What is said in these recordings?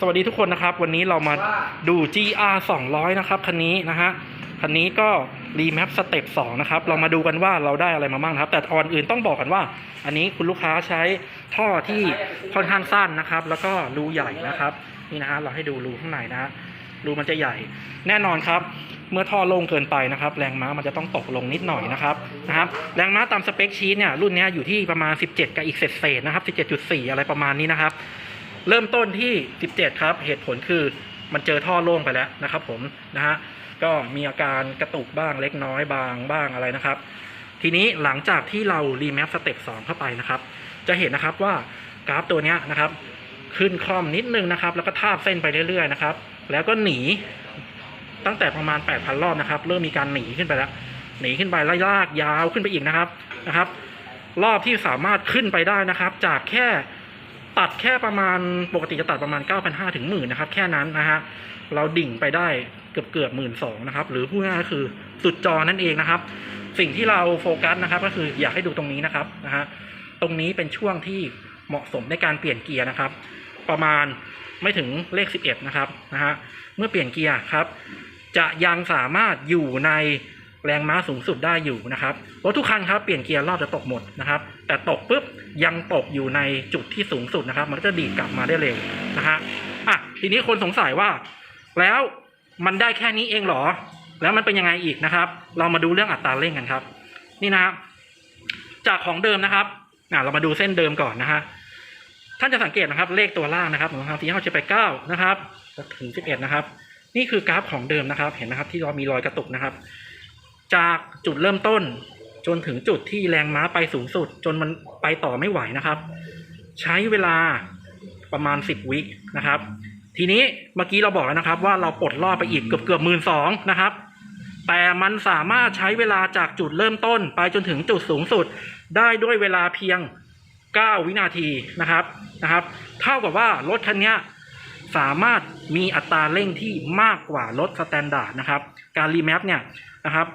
สวัสดีทุกคนนะครับ วันนี้เรามาดู GR 200 นะครับคันนี้นะฮะคันนี้ก็รีแมปสเต็ป2นะครับ เรามาดูกันว่าเราได้อะไรมาบ้างครับ แต่ก่อนอื่นต้องบอกกันว่า อันนี้คุณลูกค้าใช้ท่อที่ค่อนข้างสั้นนะครับ แล้วก็รูใหญ่นะครับ นี่นะฮะเราให้ดูรูข้างในนะฮะรูมันจะใหญ่ แน่นอนครับ เมื่อท่อโล่งเกินไปนะครับ แรงม้ามันจะต้องตกลงนิดหน่อยนะครับนะครับแรงม้าตามสเปคชีตเนี่ยรุ่นนี้อยู่ที่ประมาณ 17 กับอีกเศษๆนะครับ 17.4 อะไรประมาณนี้นะครับ เริ่มต้นที่ 17 ครับ เหตุผลคือมันเจอท่อโล่งไปแล้วนะครับ ผมนะฮะก็มีอาการกระตุกบ้างเล็กน้อยบางบ้างอะไรนะครับ ทีนี้หลังจากที่เรารีแมปสเต็ป2เข้าไปนะครับ จะเห็นนะครับว่ากราฟตัวนี้นะครับ ขึ้นคล่อมนิดนึงนะครับ แล้วก็ทาบเส้นไปเรื่อยๆนะครับ แล้วก็หนีตั้งแต่ประมาณ 8,000 รอบนะครับ เริ่มมีการหนีขึ้นไปแล้ว หนีขึ้นไปไล่ลากยาวขึ้นไปอีกนะครับนะครับ รอบที่สามารถขึ้นไปได้นะครับ จากแค่ ตัดแค่ประมาณปกติจะตัดประมาณ 9,500ถึงหมื่นนะครับ แค่นั้นนะฮะเราดิ่งไปได้เกือบเกือบหมื่นสองนะครับ หรือพูดง่ายก็คือสุดจอนั่นเองนะครับ สิ่งที่เราโฟกัสนะครับ ก็คืออยากให้ดูตรงนี้นะครับนะฮะตรงนี้เป็นช่วงที่เหมาะสมในการเปลี่ยนเกียร์นะครับ ประมาณไม่ถึงเลข 11 นะครับนะฮะเมื่อเปลี่ยนเกียร์ครับ จะยังสามารถอยู่ในแรงม้าสูงสุดได้อยู่นะครับรถทุกคันครับเปลี่ยนเกียร์รอบจะตกหมดนะครับ แต่ตกปุ๊บยังตกอยู่ในจุดที่สูงสุดนะครับ มันก็จะดีดกลับมาได้เร็วนะฮะอะทีนี้คนสงสัยว่า แล้วมันได้แค่นี้เองเหรอ แล้วมันเป็นยังไงอีกนะครับ เรามาดูเรื่องอัตราเร่งกันครับ นี่นะครับ จากของเดิมนะครับอะเรามาดูเส้นเดิมก่อนนะฮะท่านจะสังเกตนะครับ เลขตัวล่างนะครับของทางที่เขาจะไปเก้านะครับถึงสิบเอ็ดนะครับ นี่คือกราฟของเดิมนะครับ เห็นไหมครับ ที่เรามีรอยกระตุกนะครับ จากจุดเริ่มต้น จนถึงจุดที่แรงม้าไปสูงสุด จนมันไปต่อไม่ไหวนะครับ ใช้เวลาประมาณสิบวินะครับ ทีนี้เมื่อกี้เราบอกแล้วนะครับ ว่าเราปลดรอไปอีกเกือบเกือบหมื่นสองนะครับ แต่มันสามารถใช้เวลาจากจุดเริ่มต้น ไปจนถึงจุดสูงสุด ได้ด้วยเวลาเพียง 9 วินาทีนะครับนะครับ เท่ากับว่ารถคันนี้สามารถมีอัตราเร่งที่มากกว่ารถสแตนดาร์ดนะครับ การรีแมปเนี่ยนะครับ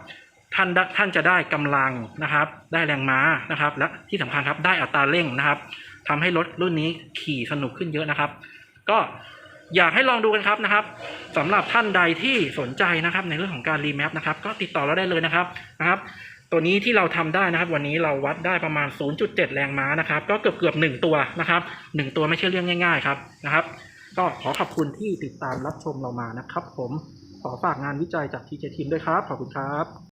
ท่านท่านจะได้กำลังนะครับ ได้แรงม้านะครับ และที่สำคัญครับได้อัตราเร่งนะครับทำให้รถรุ่นนี้ขี่สนุกขึ้นเยอะนะครับ ก็อยากให้ลองดูกันครับนะครับสำหรับท่านใดที่สนใจนะครับ ในเรื่องของการรีแมปนะครับ ก็ติดต่อเราได้เลยนะครับนะครับ ตัวนี้ที่เราทำได้นะครับ วันนี้เราวัดได้ประมาณ 0.7 แรงม้านะครับ ก็เกือบเกือบหนึ่งตัวนะครับหนึ่งตัวไม่ใช่เรื่องง่าย ๆ ครับนะครับ ก็ขอขอบคุณที่ติดตามรับชมเรามานะครับ ผมขอฝากงานวิจัยจากทีเจทีมด้วยครับ ขอบคุณครับ